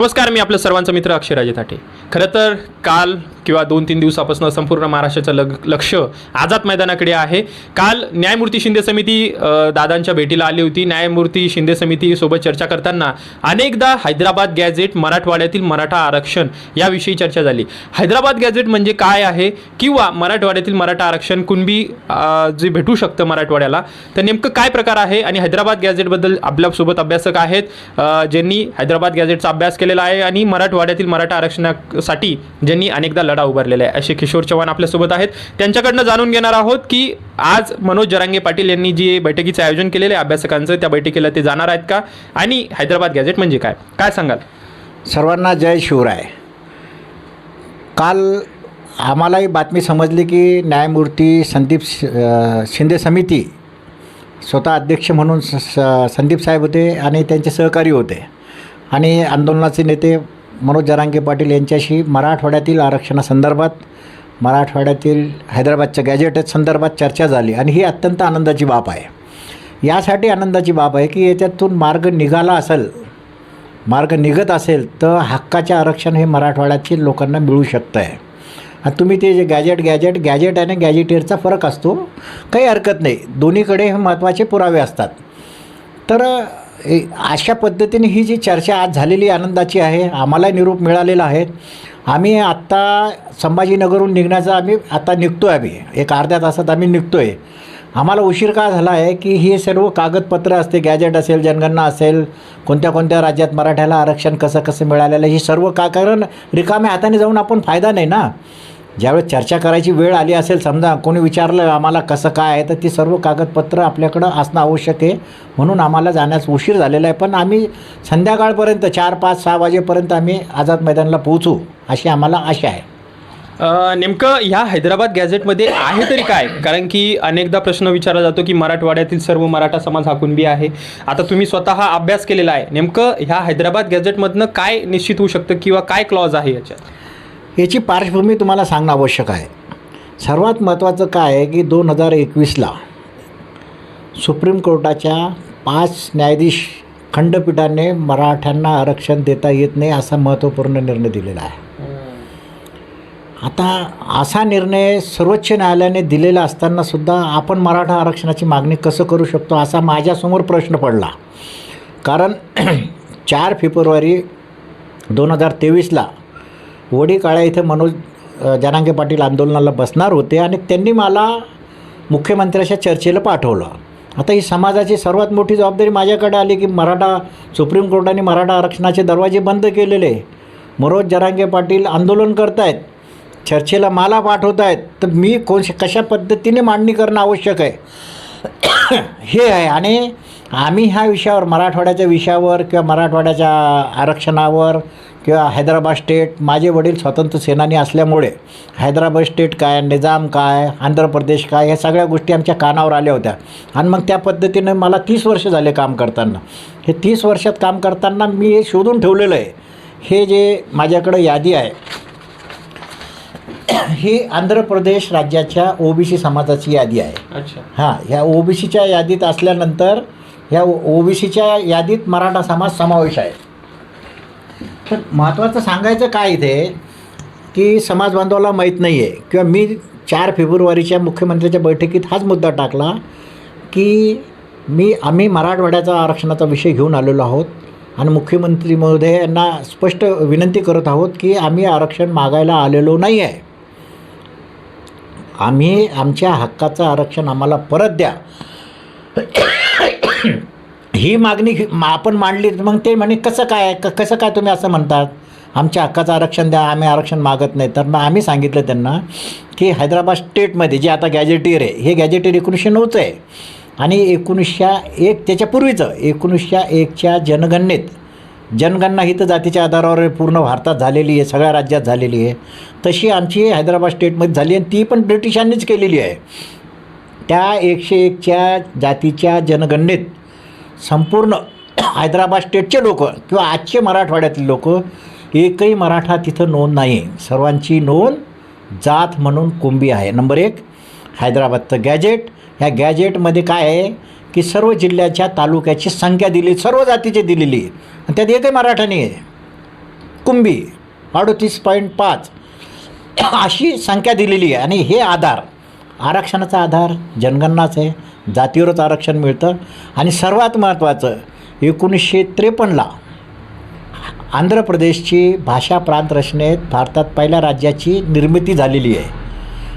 नमस्कार मी आपलं सर्वांचा मित्र अक्षयराजे थाटे. खरं तर काल किंवा दोन तीन दिवसापासून संपूर्ण महाराष्ट्राचं लग लक्ष आझाद मैदानाकडे आहे. काल न्यायमूर्ती शिंदे समिती दादांच्या भेटीला आली होती. न्यायमूर्ती शिंदे समितीसोबत चर्चा करताना अनेकदा हैदराबाद गॅझेट मराठवाड्यातील मराठा आरक्षण याविषयी चर्चा झाली. हैदराबाद गॅझेट म्हणजे काय आहे किंवा मराठवाड्यातील मराठा आरक्षण कुणबी जे भेटू शकतं मराठवाड्याला तर नेमकं काय प्रकार आहे? आणि हैदराबाद गॅझेटबद्दल आपल्यासोबत अभ्यासक आहेत ज्यांनी हैदराबाद गॅझेटचा अभ्यास केला केलेला आहे आणि मराठवाड्यातील मराठा आरक्षणासाठी ज्यांनी अनेकदा लढा उभारलेला आहे. असे किशोर चव्हाण आपल्यासोबत आहेत. त्यांच्याकडनं जाणून घेणार आहोत की आज मनोज जरांगे पाटील यांनी जी बैठकीचं आयोजन केलेलं आहे अभ्यासकांचं त्या बैठकीला ते जाणार आहेत का? आणि हैदराबाद गॅझेट म्हणजे काय? काय सांगाल? सर्वांना जय शिवराय. काल आम्हालाही बातमी समजली की न्यायमूर्ती संदीप शिंदे समिती स्वतः अध्यक्ष म्हणून स स- संदीप साहेब होते आणि त्यांचे सहकारी होते. आणि आंदोलनाचे नेते मनोज जरांगे पाटील यांच्याशी मराठवाड्यातील आरक्षणासंदर्भात मराठवाड्यातील हैदराबादच्या गॅजेट संदर्भात चर्चा झाली आणि ही अत्यंत आनंदाची बाब आहे. यासाठी आनंदाची बाब आहे की याच्यातून मार्ग निघाला असेल मार्ग निघत असेल तर हक्काचे आरक्षण हे मराठवाड्यातील लोकांना मिळू शकतं आहे आणि तुम्ही ते जे गॅजेट गॅजेट गॅजेट आणि गॅजेटियरचा फरक असतो काही हरकत नाही. दोन्हीकडे हे महत्त्वाचे पुरावे असतात. तर अशा पद्धतीने ही जी चर्चा आज झालेली आनंदाची आहे आम्हाला निरूप मिळालेला आहे. आम्ही आत्ता संभाजीनगरहून निघण्याचा आम्ही आता निघतो आहे आम्ही. एक अर्ध्या तासात आम्ही निघतो आहे आम्हाला उशीर का झाला आहे की हे सर्व कागदपत्र असते गॅजेट असेल जनगणना असेल कोणत्या कोणत्या राज्यात मराठ्याला आरक्षण कसं कसं मिळालेलं आहे, सर्व का कारण रिकाम्या हाताने जाऊन आपण फायदा नाही ना. ज्यावेळेस चर्चा करायची वेळ आली असेल समजा कोणी विचारलं आम्हाला कसं काय आहे तर ती सर्व कागदपत्र आपल्याकडं असणं आवश्यक आहे. म्हणून आम्हाला जाण्यास उशीर झालेला आहे. पण आम्ही संध्याकाळपर्यंत चार पाच सहा वाजेपर्यंत आम्ही आझाद मैदानाला पोहोचू अशी आम्हाला आशा आहे. नेमकं ह्या हैदराबाद गॅझेटमध्ये आहे तरी काय? कारण की अनेकदा प्रश्न विचारला जातो की मराठवाड्यातील सर्व मराठा समाज हा कुणबी आहे? आता तुम्ही स्वतः अभ्यास केलेला आहे. नेमकं ह्या हैदराबाद गॅझेटमधनं काय निश्चित होऊ शकतं किंवा काय क्लॉज आहे याच्यात? याची पार्श्वभूमी तुम्हाला सांगणं आवश्यक आहे. सर्वात महत्त्वाचं काय आहे की दोन हजार एकवीसला सुप्रीम कोर्टाच्या पाच न्यायाधीश खंडपीठाने मराठ्यांना आरक्षण देता येत नाही असा महत्त्वपूर्ण निर्णय दिलेला आहे. आता असा निर्णय सर्वोच्च न्यायालयाने दिलेला असतानासुद्धा आपण मराठा आरक्षणाची मागणी कसं करू शकतो असा माझ्यासमोर प्रश्न पडला. कारण चार फेब्रुवारी दोन हजार तेवीसला वडी काळ्या इथं मनोज जनांगे पाटील आंदोलनाला बसणार होते आणि त्यांनी मला मुख्यमंत्र्याच्या चर्चेला पाठवलं. आता ही समाजाची सर्वात मोठी जबाबदारी माझ्याकडे आली की मराठा सुप्रीम कोर्टाने मराठा आरक्षणाचे दरवाजे बंद केलेले. मनोज जरांगे पाटील आंदोलन करतायत चर्चेला मला पाठवत आहेत तर मी कोण कशा पद्धतीने मांडणी करणं आवश्यक आहे? हे आहे. आणि आम्ही ह्या विषयावर मराठवाड्याच्या विषयावर किंवा मराठवाड्याच्या आरक्षणावर किंवा हैदराबाद स्टेट माझे वडील स्वातंत्र्य सेनानी असल्यामुळे हैदराबाद स्टेट काय निजाम काय आंध्र प्रदेश काय ह्या सगळ्या गोष्टी आमच्या कानावर आल्या होत्या. आणि मग त्या पद्धतीनं मला तीस वर्ष झाले काम करताना. हे तीस वर्षात काम करताना मी हे शोधून ठेवलेलं आहे. हे जे माझ्याकडं यादी आहे ही आंध्र प्रदेश राज्याच्या ओबीसी समाजाची यादी आहे. अच्छा. हां ह्या ओबीसीच्या यादीत असल्यानंतर ह्या ओबीसीच्या यादीत मराठा समाज समावेश आहे. तर महत्त्वाचं सांगायचं काय इथे की समाज बांधवाला माहीत नाही आहे किंवा मी चार फेब्रुवारीच्या मुख्यमंत्र्याच्या बैठकीत हाच मुद्दा टाकला की मी आम्ही मराठवाड्याचा आरक्षणाचा विषय घेऊन आलेलो आहोत आणि मुख्यमंत्री महोदय यांना स्पष्ट विनंती करत आहोत की आम्ही आरक्षण मागायला आलेलो नाही आहे आम्ही आमच्या हक्काचं आरक्षण आम्हाला परत द्या. ही मागणी मा- आपण मांडली तर मग ते म्हणे कसं काय क कसं काय तुम्ही असं म्हणतात? आमच्या हक्काचं आरक्षण द्या आम्ही आरक्षण मागत नाही. तर मग आम्ही सांगितलं त्यांना की हैदराबाद स्टेटमध्ये जे आता गॅजेटियर आहे हे गॅजेटियर एकोणीसशे नऊचं आहे. आणि एकोणीसशे एक त्याच्यापूर्वीचं एकोणीसशे एकच्या जनगणनेत जनगणना ही तर जातीच्या आधारावर पूर्ण भारतात झालेली आहे सगळ्या राज्यात झालेली आहे. तशी आमची हैदराबाद स्टेटमध्ये झाली आणि ती पण ब्रिटिशांनीच केलेली आहे. त्या एकशे एकच्या जातीच्या जनगणनेत संपूर्ण हैदराबाद स्टेटचे लोक किंवा आजचे मराठवाड्यातले लोक एकही मराठा तिथं नोंद नाही. सर्वांची नोंद जात म्हणून कुंभी आहे. नंबर एक हैदराबादचं गॅजेट ह्या गॅजेटमध्ये काय आहे की सर्व जिल्ह्याच्या तालुक्याची संख्या दिली सर्व जातीची दिलेली. आहे आणि त्यात एकही मराठा नाही आहे. कुंभी अडतीस पॉईंट पाच. अशी संख्या दिलेली आहे. आणि हे आधार आरक्षणाचा आधार जनगणनाच आहे जातीवरच आरक्षण मिळतं. आणि सर्वात महत्त्वाचं एकोणीसशे त्रेपन्नला आंध्र प्रदेशची भाषा प्रांत रचनेत भारतात पहिल्या राज्याची निर्मिती झालेली आहे.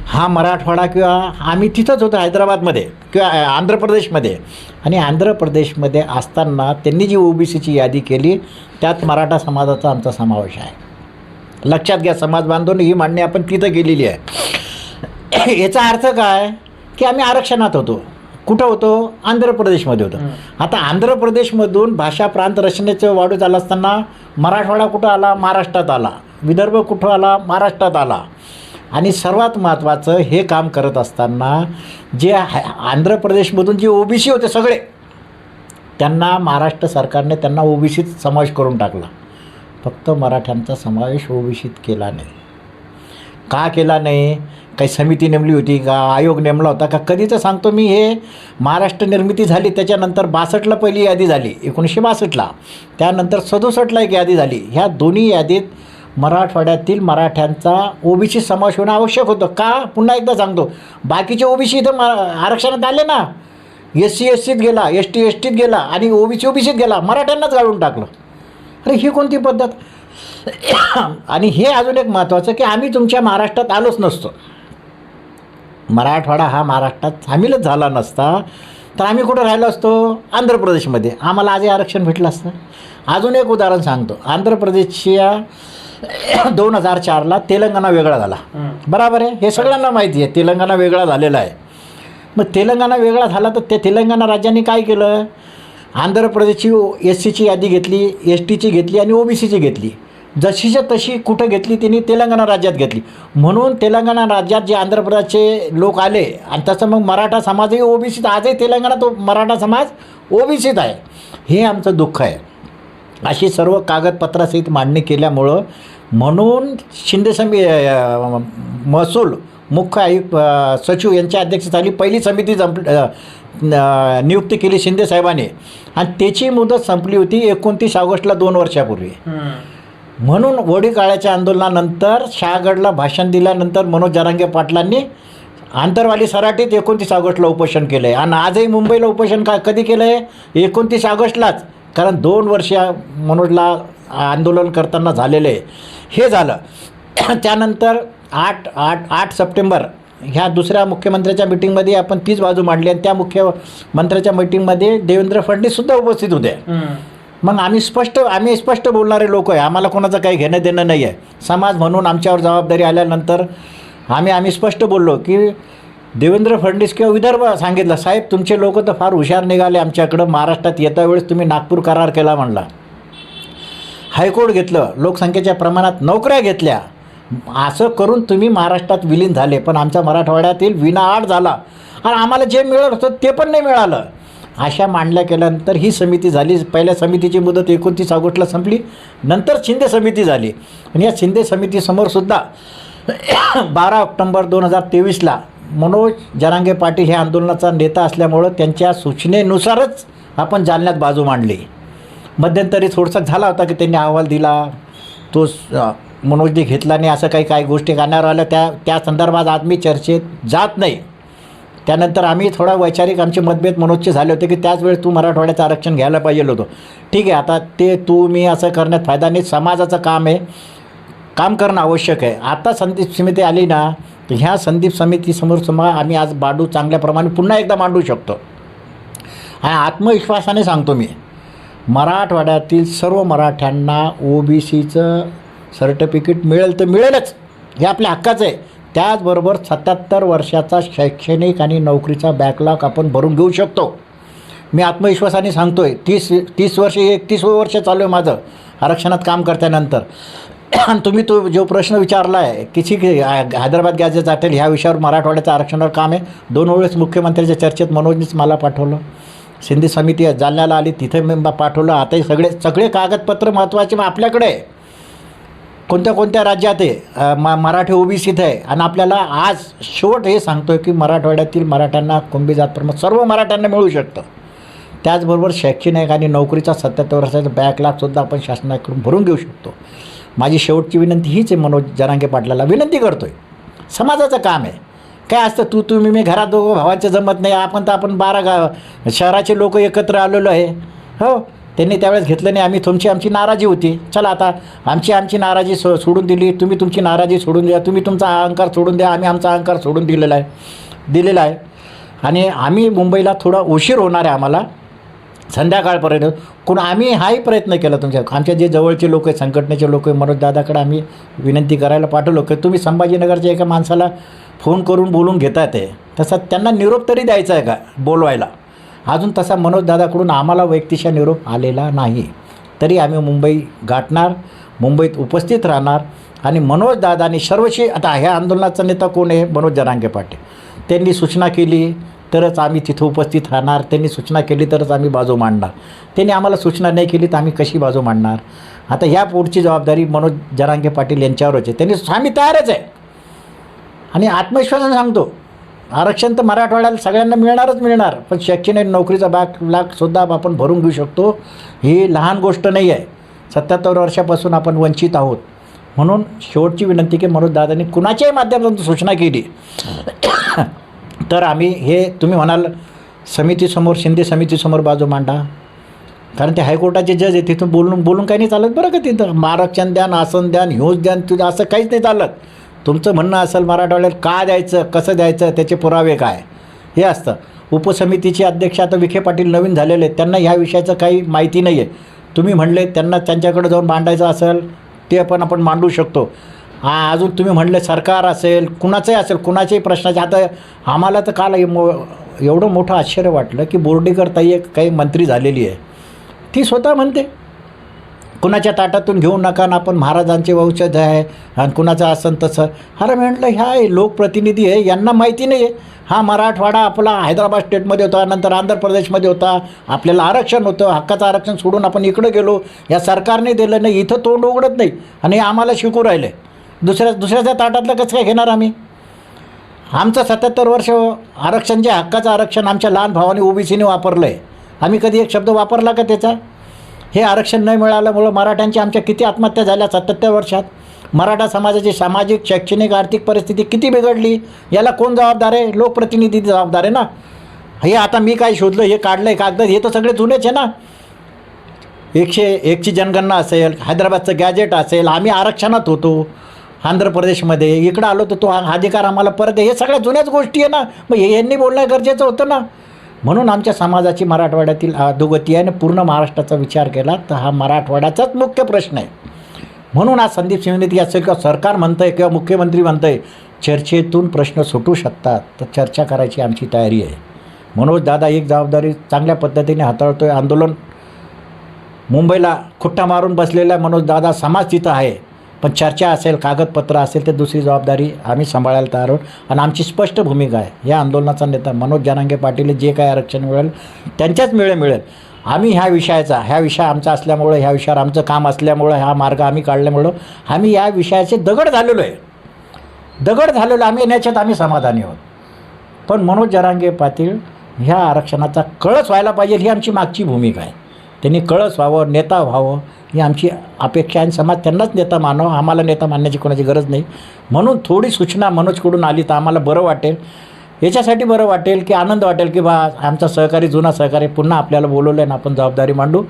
हा मराठवाडा किंवा आम्ही तिथंच होतो हैदराबादमध्ये किंवा आंध्र प्रदेशमध्ये. आणि आंध्र प्रदेशमध्ये असताना त्यांनी जी ओबीसीची यादी केली त्यात मराठा समाजाचा आमचा समावेश आहे. लक्षात घ्या समाज बांधून ही मांडणी आपण तिथं केलेली आहे. याचा अर्थ काय? की आम्ही आरक्षणात होतो. कुठं होतो? आंध्र प्रदेशमध्ये होतो आता आंध्र प्रदेशमधून भाषा प्रांत रचनेचं वाढू झालं असताना मराठवाडा कुठं आला? महाराष्ट्रात आला. विदर्भ कुठं आला? महाराष्ट्रात आला. आणि सर्वात महत्त्वाचं हे काम करत असताना जे आंध्र प्रदेशमधून जे ओबीसी होते सगळे त्यांना महाराष्ट्र सरकारने त्यांना ओबीसीत समावेश करून टाकला. फक्त मराठ्यांचा समावेश ओबीसीत केला नाही. का केला नाही? काही समिती नेमली होती का आयोग नेमला होता का? कधीचं सांगतो मी हे. महाराष्ट्र निर्मिती झाली त्याच्यानंतर बासष्टला पहिली यादी झाली एकोणीसशे बासष्टला. त्यानंतर सदुसष्टला एक यादी झाली. ह्या दोन्ही यादीत मराठवाड्यातील मराठ्यांचा ओबीसी समावेश होणं आवश्यक होतं. का? पुन्हा एकदा सांगतो. बाकीचे ओबीसी इथं म आरक्षणात आले ना. एस सी एस सीत गेला एस टी एस टीत गेला आणि ओबीसी ओबीसीत गेला. मराठ्यांनाच गाळून टाकलं. अरे ही कोणती पद्धत? आणि हे अजून एक महत्त्वाचं की आम्ही तुमच्या महाराष्ट्रात आलोच नसतो. मराठवाडा हा महाराष्ट्रात सामीलच झाला नसता तर आम्ही कुठं राहिलो असतो? आंध्र प्रदेशमध्ये. आम्हाला आजही आरक्षण भेटलं असतं. अजून एक उदाहरण सांगतो. आंध्र प्रदेशच्या दोन हजार चारला तेलंगणा वेगळा झाला. बरोबर आहे? हे सगळ्यांना माहिती आहे. तेलंगणा वेगळा झालेला आहे. मग तेलंगणा वेगळा झाला तर ते तेलंगणा राज्याने काय केलं? आंध्र प्रदेशची एस सीची यादी घेतली एस टीची घेतली आणि ओबीसीची घेतली. जशीच्या तशी कुठं घेतली त्यांनी तेलंगणा राज्यात घेतली. म्हणून तेलंगणा राज्यात जे आंध्र प्रदेशचे लोक आले आणि तसं मग मराठा समाजही ओबीसीत आजही तेलंगणा तो मराठा समाज ओबीसीत आहे. हे आमचं दुःख आहे. अशी सर्व कागदपत्रासहित मांडणी केल्यामुळं म्हणून शिंदे समी महसूल मुख्य आयुक्त सचिव यांच्या अध्यक्षतेखाली पहिली समिती जंप न- नियुक्ती केली शिंदे साहेबांनी. आणि त्याची मुदत संपली होती एकोणतीस ऑगस्टला दोन वर्षापूर्वी. म्हणून वडी काळाच्या आंदोलनानंतर शहागडला भाषण दिल्यानंतर मनोज जरांगे पाटलांनी आंतरवाली सराटीत एकोणतीस ऑगस्टला उपोषण केलं आहे आणि आजही मुंबईला उपोषण का कधी केलं आहे एकोणतीस ऑगस्टलाच. कारण दोन वर्ष मनोजला आंदोलन करताना झालेलं आहे. हे झालं. त्यानंतर आठ आठ आठ सप्टेंबर ह्या दुसऱ्या मुख्यमंत्र्याच्या मिटिंगमध्ये आपण तीच बाजू मांडली आणि त्या मुख्यमंत्र्याच्या मिटिंगमध्ये देवेंद्र फडणवीससुद्धा उपस्थित होते. मग आम्ही स्पष्ट आम्ही स्पष्ट बोलणारे लोक आहे. आम्हाला कोणाचं काही घेणं देणं नाही आहे. समाज म्हणून आमच्यावर जबाबदारी आल्यानंतर आम्ही आम्ही स्पष्ट बोललो की देवेंद्र फडणवीस किंवा विदर्भ सांगितलं साहेब तुमचे लोक तर फार हुशार निघाले आमच्याकडं. महाराष्ट्रात येत्या वेळेस तुम्ही नागपूर करार केला म्हणला. हायकोर्ट घेतलं. लोकसंख्येच्या प्रमाणात नोकऱ्या घेतल्या. असं करून तुम्ही महाराष्ट्रात विलीन झाले. पण आमच्या मराठवाड्यातील विनाआड झाला. आणि आम्हाला जे मिळत होतं ते पण नाही मिळालं. अशा मांडल्या केल्यानंतर ही समिती झाली. पहिल्या समितीची मुदत एकोणतीस ऑगस्टला संपली. नंतर शिंदे समिती झाली. आणि या शिंदे समितीसमोरसुद्धा बारा ऑक्टोंबर दोन हजार तेवीसला मनोज जरांगे पाटील हे आंदोलनाचा नेता असल्यामुळं त्यांच्या सूचनेनुसारच आपण जालन्यात बाजू मांडली. मध्यंतरी थोडसा झाला होता की त्यांनी अहवाल दिला. तो मनोजने घेतला नाही. असं काही काही गोष्टी करणार आल्या. त्या त्या संदर्भात आज मी चर्चेत जात नाही. त्यानंतर आम्ही थोडा वैचारिक आमचे मतभेद मनोजचे झाले होते की त्याच वेळेस तू मराठवाड्याचं आरक्षण घ्यायला पाहिजे होतं. ठीक आहे आता ते तू मी असं करण्यात फायदा नाही. समाजाचं काम आहे. काम करणं आवश्यक आहे. आता संदीप समिती आली ना तर ह्या संदीप समितीसमोर समा आम्ही आज मांडू चांगल्याप्रमाणे पुन्हा एकदा मांडू शकतो. आणि आत्मविश्वासाने सांगतो मी मराठवाड्यातील सर्व मराठ्यांना ओ बी सीचं सर्टिफिकेट मिळेल तर मिळेलच. हे आपल्या हक्काचं आहे. त्याचबरोबर सत्याहत्तर वर्षाचा शैक्षणिक आणि नोकरीचा बॅकलॉग आपण भरून घेऊ शकतो. मी आत्मविश्वासाने सांगतो आहे तीस तीस वर्ष एकतीस वर्ष चालू आहे माझं आरक्षणात काम करत्यानंतर आणि तुम्ही तो जो प्रश्न विचारला आहे किती हैदराबाद गॅजेट जाटेल ह्या विषयावर मराठवाड्याचं आरक्षणावर काम आहे? दोन वेळेस मुख्यमंत्र्यांच्या चर्चेत मनोजनीच मला पाठवलं. सिंधी समिती जालन्याला आली तिथे मी पाठवलं. आताही सगळे सगळे कागदपत्र महत्त्वाचे मग आपल्याकडे आहे. कोणत्या कोणत्या राज्यात आहे? अ, म मराठी ओबीसीत आहे. आणि आपल्याला आज शेवट हे सांगतोय की मराठवाड्यातील मराठ्यांना कुंभी जात प्रमाण सर्व मराठ्यांना मिळू शकतं. त्याचबरोबर शैक्षणिक आणि नोकरीचा सत्याहत्तर वर्षाचा बॅकलागसुद्धा आपण शासनाकडून भरून घेऊ शकतो. माझी शेवटची विनंती हीच आहे मनोज जरांगे पाटलाला. विनंती करतो आहे समाजाचं काम आहे. काय असतं तू तुम्ही मी घरात दोघं भावांचं जमत नाही. आपण तर आपण बारा गाव शहराचे लोक एकत्र आलेलो आहे. हो? त्यांनी त्यावेळेस घेतलं नाही. आम्ही तुमची आमची नाराजी होती. चला आता आमची आमची नाराजी सो सोडून दिली. तुम्ही तुमची नाराजी सोडून द्या. तुम्ही तुमचा अहंकार सोडून द्या. आम्ही आमचा अहंकार सोडून दिलेला आहे. दिलेला आहे. आणि आम्ही मुंबईला थोडा उशीर होणार आहे आम्हाला. संध्याकाळपर्यंत. कोण आम्ही हाही प्रयत्न केला तुमच्या आमच्या जे जवळचे लोक आहे संघटनेचे लोक आहे मनोज दादाकडे आम्ही विनंती करायला पाठवलो. की तुम्ही संभाजीनगरच्या एका माणसाला फोन करून बोलून घेतात आहे तसा त्यांना निरोप तरी द्यायचा आहे का? बोलवायला. अजून तसा मनोजदादाकडून आम्हाला वैयक्तिशा निरोप आलेला नाही. तरी आम्ही मुंबई गाठणार मुंबईत उपस्थित राहणार आणि मनोजदादानी सर्वशी आता ह्या आंदोलनाचा नेता कोण आहे? मनोज जरांगे पाटील. त्यांनी सूचना केली तरच आम्ही तिथं उपस्थित राहणार. त्यांनी सूचना केली तरच आम्ही बाजू मांडणार. त्यांनी आम्हाला सूचना नाही केली तर आम्ही कशी बाजू मांडणार? आता ह्या पुढची जबाबदारी मनोज जरांगे पाटील यांच्यावरच आहे. त्यांनी आम्ही तयारच आहे. आणि आत्मविश्वासाने सांगतो आरक्षण तर मराठवाड्याला सगळ्यांना मिळणारच मिळणार पण शैक्षणिक नोकरीचा बाग लाखसुद्धा आपण भरून घेऊ शकतो. ही लहान गोष्ट नाही आहे. सत्याहत्तर वर्षापासून आपण वंचित आहोत. म्हणून शेवटची विनंती की मनोज दादांनी कुणाच्याही माध्यमातून सूचना केली तर आम्ही हे तुम्ही म्हणाल समितीसमोर शिंदे समितीसमोर बाजू मांडा. कारण ते हायकोर्टाचे जज आहे तिथून बोलून बोलून काही नाही चालत बरं का तिथं. आरक्षण द्यान आसन द्यान ह्यूज द्यान तुझं असं काहीच नाही चालत. तुमचं म्हणणं असेल मराठवाड्यात का द्यायचं कसं द्यायचं त्याचे पुरावे काय? हे असतं. उपसमितीचे अध्यक्ष आता विखे पाटील नवीन झालेले आहेत. त्यांना ह्या विषयाचं काही माहिती नाही आहे तुम्ही म्हणले त्यांना त्यांच्याकडे जाऊन मांडायचं असेल ते पण आपण मांडू शकतो. हा अजून तुम्ही म्हणले सरकार असेल कुणाचंही असेल कुणाच्याही प्रश्नाचे आता आम्हाला तर काल मो एवढं मोठं आश्चर्य वाटलं की बोर्डीकर ताई एक काही मंत्री झालेली आहे. ती स्वतः म्हणते. कुणाच्या ताटातून घेऊ नका ना आपण महाराजांचे वंशज आहे आणि कुणाचं असं तसं. अरे म्हटलं ह्या लोकप्रतिनिधी आहे यांना माहिती नाही आहे हा मराठवाडा आपला हैदराबाद स्टेटमध्ये होता नंतर आंध्र प्रदेशमध्ये होता. आपल्याला आरक्षण होतं हक्काचं आरक्षण सोडून आपण इकडं गेलो. या सरकारने दिलं नाही इथं तोंड उघडत नाही. आणि आम्हाला शिकू राहिले. दुसऱ्या दुसऱ्याच्या ताटातलं कसं काय घेणार आम्ही? आमचं सत्याहत्तर वर्ष आरक्षण जे हक्काचं आरक्षण आमच्या लहान भावाने ओबीसीने वापरलं आहे आम्ही कधी एक शब्द वापरला का त्याचा? हे आरक्षण नाही मिळाल्यामुळं मराठ्यांची आमच्या किती आत्महत्या झाल्या सत्याहत्तर वर्षात? मराठा समाजाची सामाजिक शैक्षणिक आर्थिक परिस्थिती किती बिघडली? याला कोण जबाबदार आहे? लोकप्रतिनिधी जबाबदार आहे ना? हे आता मी काय शोधलं हे काढलं आहे कागद हे तर सगळे जुनेच आहे ना? एकशे एकची जनगणना असेल हैदराबादचं गॅजेट असेल आम्ही आरक्षणात होतो. आंध्र प्रदेशमध्ये इकडं आलो तर तो अधिकार आम्हाला परत आहे हे सगळ्या जुन्याच गोष्टी आहे ना? मग हे यांनी बोलणं गरजेचं होतं ना? म्हणून आमच्या समाजाची मराठवाड्यातील अधोगती आहे आणि पूर्ण महाराष्ट्राचा विचार केला तर हा मराठवाड्याचाच मुख्य प्रश्न आहे. म्हणून आज संदीप शिवनेती याचं किंवा सरकार म्हणतं आहे किंवा मुख्यमंत्री म्हणतं आहे चर्चेतून प्रश्न सुटू शकतात तर चर्चा करायची आमची तयारी आहे. मनोज दादा एक जबाबदारी चांगल्या पद्धतीने हाताळतो आहे आंदोलन. मुंबईला खुट्टा मारून बसलेला मनोज दादा समाज तिथं आहे. पण चर्चा असेल कागदपत्र असेल तर दुसरी जबाबदारी आम्ही सांभाळायला तयार आहोत. आणि आमची स्पष्ट भूमिका आहे. या आंदोलनाचा नेता मनोज जनांगे पाटील जे काय आरक्षण मिळेल त्यांच्याच मिळे मिळेल. आम्ही ह्या विषयाचा ह्या विषय आमचा असल्यामुळं ह्या विषयावर आमचं काम असल्यामुळं हा मार्ग आम्ही काढल्यामुळं आम्ही या विषयाचे दगड झालेलो आहे. दगड झालेलो आम्ही याच्यात आम्ही समाधानी आहोत. पण मनोज जरांगे पाटील ह्या आरक्षणाचा कळस व्हायला पाहिजे ही आमची मागची भूमिका आहे. त्यांनी कळस व्हावं नेता व्हावं ही आमची अपेक्षा आहे आणि समाज त्यांनाच नेता मानव आम्हाला नेता मानण्याची कोणाची गरज नाही. म्हणून थोडी सूचना मनोजकडून आली तर आम्हाला बरं वाटेल. याच्यासाठी बरं वाटेल की आनंद वाटेल की बा आमचा सहकारी जुना सहकारी पुन्हा आपल्याला बोलवलं आहे ना आपण जबाबदारी मांडू.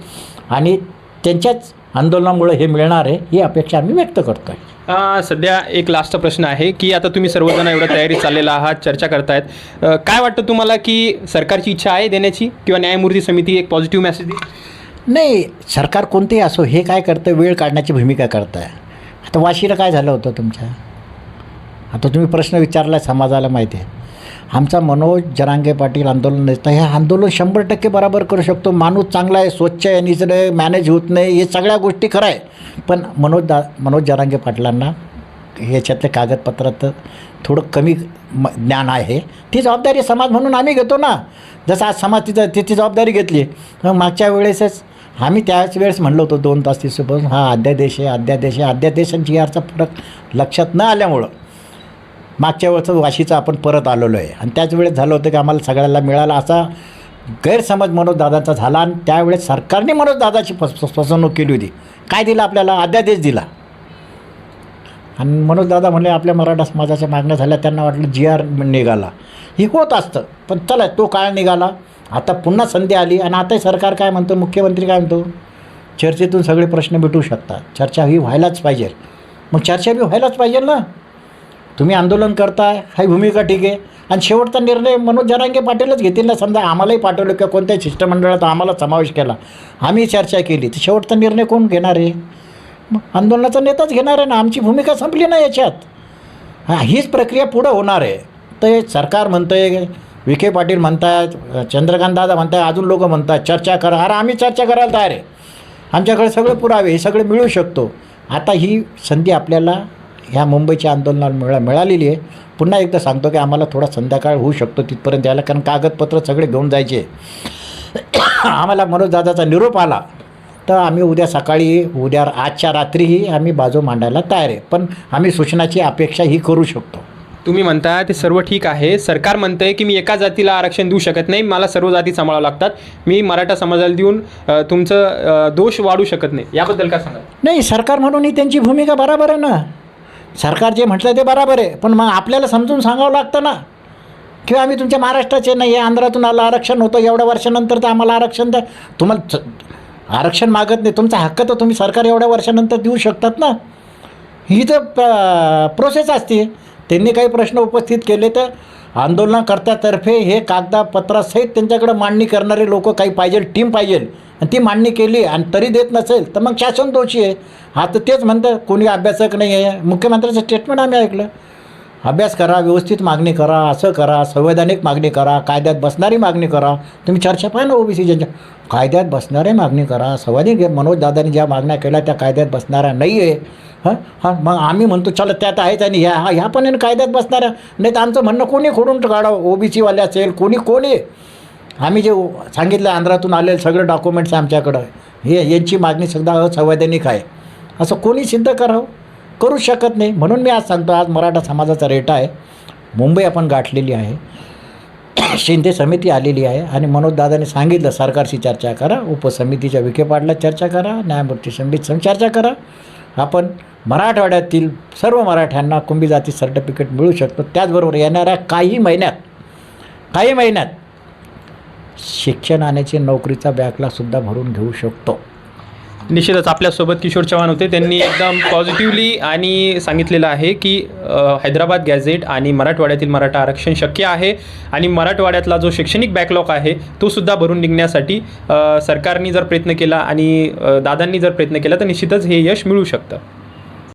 आणि त्यांच्याच आंदोलनामुळे हे मिळणार आहे ही अपेक्षा आम्ही व्यक्त करतो आहे. सध्या एक लास्ट प्रश्न आहे की आता तुम्ही सर्वजण एवढं तयारी चाललेला आहात चर्चा करतायत. काय वाटतं तुम्हाला की सरकारची इच्छा आहे देण्याची? किंवा न्यायमूर्ती समिती एक पॉझिटिव्ह मेसेज देईल? नाही सरकार कोणतेही असो हे काय करतं वेळ काढण्याची भूमिका करतं आहे आता वाशीला काय झालं होतं तुमच्या? आता तुम्ही प्रश्न विचारला समाजाला माहिती आहे. आमचा मनोज जरांगे पाटील आंदोलन नेता हे आंदोलन शंभर टक्के बराबर करू शकतो. माणूस चांगला आहे स्वच्छ आहे निसर्ग मॅनेज होत नाही हे सगळ्या गोष्टी खरं आहे. पण मनोज दा मनोज जरांगे पाटलांना ह्याच्यातल्या कागदपत्रात थोडं कमी म ज्ञान आहे. ती जबाबदारी समाज म्हणून आम्ही घेतो ना. जसं आज समाज तिथं तिची जबाबदारी घेतली. मग मागच्या वेळेसच आम्ही त्याच वेळेस म्हणलो होतो दोन तास दिवसापासून हा अध्यादेश आहे अध्यादेश आहे. अध्यादेश आणि जी आरचा फरक लक्षात न आल्यामुळं मागच्या वेळचं वाशीचं आपण परत आलेलो आहे. आणि त्याच वेळेस झालं होतं की आम्हाला सगळ्याला मिळाला असा गैरसमज मनोज दादांचा झाला आणि त्यावेळेस सरकारने मनोज दादाची फस फसवणूक केली होती. काय दिलं आपल्याला? अध्यादेश दिला. आणि मनोज दादा म्हणले आपल्या मराठा समाजाच्या मागण्या झाल्या त्यांना वाटलं जी आर निघाला. हे होत असतं. पण चला तो काळ निघाला. आता पुन्हा संधी आली आणि आता सरकार काय म्हणतो? मुख्यमंत्री काय म्हणतो? चर्चेतून सगळे प्रश्न भेटू शकतात. चर्चा ही व्हायलाच पाहिजे. मग चर्चा बी व्हायलाच पाहिजे ना. तुम्ही आंदोलन करताय ही भूमिका ठीक आहे. आणि शेवटचा निर्णय मनोज जरांगे पाटीलच घेतील ना. समजा आम्हालाही पाठवलं किंवा कोणत्याही शिष्टमंडळात आम्हाला समावेश केला. आम्ही चर्चा केली. तर शेवटचा निर्णय कोण घेणार आहे? मग आंदोलनाचा नेताच घेणार आहे ना. आमची भूमिका संपली ना याच्यात. हा हीच प्रक्रिया पुढं होणार आहे. तर सरकार म्हणतं आहे विखे पाटील म्हणतायत चंद्रकांत दादा म्हणताय अजून लोक म्हणतात चर्चा करा. अरे आम्ही चर्चा करायला तयार आहे. आमच्याकडे सगळे पुरावे हे सगळे मिळू शकतो. आता ही संधी आपल्याला ह्या मुंबईच्या आंदोलनाला मिळा मिळालेली आहे. पुन्हा एकदा सांगतो की आम्हाला थोडा संध्याकाळ होऊ शकतो तिथपर्यंत यायला कारण कागदपत्र सगळे घेऊन जायचे. आम्हाला मनोज दादाचा निरोप आला. तर आम्ही उद्या सकाळी उद्या आजच्या रात्रीही आम्ही बाजू मांडायला तयार आहे. पण आम्ही सूचनाची अपेक्षा ही करू शकतो. तुम्ही म्हणता ते सर्व ठीक आहे. सरकार म्हणतंय की मी एका जातीला आरक्षण देऊ शकत नाही मला सर्व जाती सांभाळावं लागतात. मी मराठा समाजाला देऊन तुमचं दोष वाढू शकत नाही. याबद्दल काय सांगा नाही सरकार म्हणून ही त्यांची भूमिका बराबर आहे ना. सरकार जे म्हटलं ते बराबर आहे. पण मग आपल्याला समजून सांगावं लागतं ना. किंवा आम्ही तुमच्या महाराष्ट्राचे नाही आहे आंध्रातून आलं आरक्षण होतं एवढ्या वर्षानंतर तर आम्हाला आरक्षण द्या. तुम्हाला च- आरक्षण मागत नाही. तुमचा हक्क तर तुम्ही सरकार एवढ्या वर्षानंतर देऊ शकतात ना. ही तर प्रोसेस असते. त्यांनी काही प्रश्न उपस्थित केले तर आंदोलनकर्त्यातर्फे हे कागदापत्रासहित त्यांच्याकडे मांडणी करणारे लोक काही पाहिजे टीम पाहिजे. आणि ती मांडणी केली आणि तरी देत नसेल तर मग शासन दोषी आहे. आता तेच म्हणतं कोणी अभ्यासक नाही आहे. मुख्यमंत्र्याचं स्टेटमेंट आम्ही ऐकलं. अभ्यास करा व्यवस्थित मागणी करा असं करा संवैधानिक मागणी करा कायद्यात बसणारी मागणी करा. तुम्ही चर्चा पाहा ना ओबीसी ज्यांच्या. कायद्यात बसणारे मागणी करा. संवैधानिक मनोज दादांनी ज्या मागण्या केल्या त्या कायद्यात बसणाऱ्या नाही आहे हां? हां? मग आम्ही म्हणतो चला त्यात आहेत आणि ह्या हा ह्या पण कायद्यात बसणाऱ्या. नाही तर आमचं म्हणणं कोणी खोडून काढावं? ओबीसीवाले असेल कोणी कोणी? आम्ही जे सांगितलं आंध्रातून आलेले सगळे डॉक्युमेंट्स आमच्याकडं. हे यांची मागणी सुद्धा असंवैधानिक आहे. असं कोणी सिद्ध करावं? करू शकत नाही. म्हणून मी आज सांगतो आज मराठा समाजाचा रेटा आहे. मुंबई आपण गाठलेली आहे. शिंदे समिती आलेली आहे. आणि मनोज दादाने सांगितलं सरकारशी चर्चा करा उपसमितीच्या विखे पाटला चर्चा करा न्यायमूर्ती समितीत सं- चर्चा करा. आपण मराठवाड्यातील सर्व मराठ्यांना कुंभी जाती सर्टिफिकेट मिळू शकतो. त्याचबरोबर येणाऱ्या काही महिन्यात काही महिन्यात शिक्षणाची नोकरीचा बॅकलासुद्धा भरून घेऊ शकतो. निश्चितच आपल्यासोबत किशोर चव्हाण होते. त्यांनी एकदम पॉझिटिव्हली आणि सांगितलेलं आहे की हैदराबाद गॅझेट आणि मराठवाड्यातील मराठा आरक्षण शक्य आहे आणि मराठवाड्यातला जो शैक्षणिक बॅकलॉग आहे तो सुद्धा भरून निघण्यासाठी सरकारने जर प्रयत्न केला आणि दादांनी जर प्रयत्न केला तर निश्चितच हे यश मिळू शकतं.